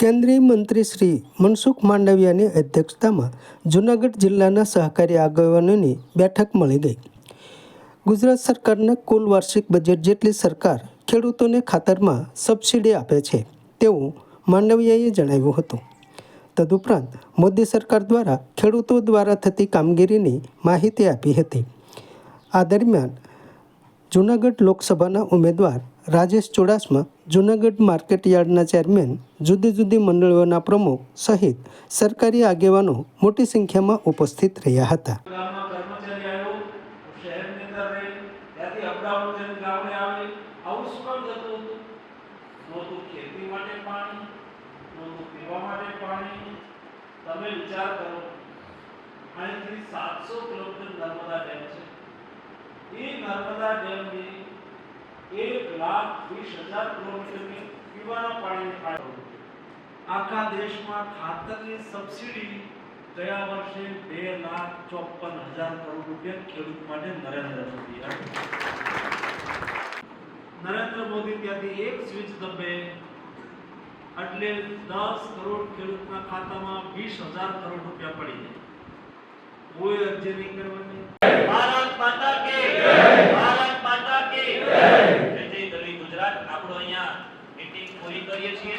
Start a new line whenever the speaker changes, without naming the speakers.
કેન્દ્રીય મંત્રી શ્રી મનસુખ માંડવિયાની અધ્યક્ષતામાં જૂનાગઢ જિલ્લાના સહકારી આગેવાનોની બેઠક મળી ગઈ. ગુજરાત સરકારના કુલ વાર્ષિક બજેટ જેટલી સરકાર ખેડૂતોને ખાતરમાં સબસિડી આપે છે તેવું માંડવિયાએ જણાવ્યું હતું. તદુપરાંત મોદી સરકાર દ્વારા ખેડૂતો દ્વારા થતી કામગીરીની માહિતી આપી હતી. આ દરમિયાન જૂનાગઢ લોકસભાના ઉમેદવાર રાજેશ ચુડાસમા, જૂનાગઢ માર્કેટ યાર્ડના ચેરમેન, જુદી જુદી મંડળીઓના પ્રમુખ સહિત સરકારી આગેવાનો મોટી સંખ્યામાં ઉપસ્થિત રહ્યા હતા.
અહીંથી સાતસો કિલોમીટર નર્મદા ડેમ છે, એ નર્મદા ડેમની એક લાખ વીસ હજાર કિલોમીટરની પીવાના પાણીની ફાળવણી આખા દેશમાં ખાતરની સબસિડી ગયા વર્ષે બે લાખ ચોપન હજાર કરોડ રૂપિયા ખેડૂત માટે નરેન્દ્ર મોદી નરેન્દ્ર મોદી ત્યાંથી એક સ્વિચ દબે એટલે દસ કરોડ ખેડૂતના ખાતામાં વીસ હજાર કરોડ રૂપિયા પડી જાય. કોઈ અરજી નહીં કરવાની.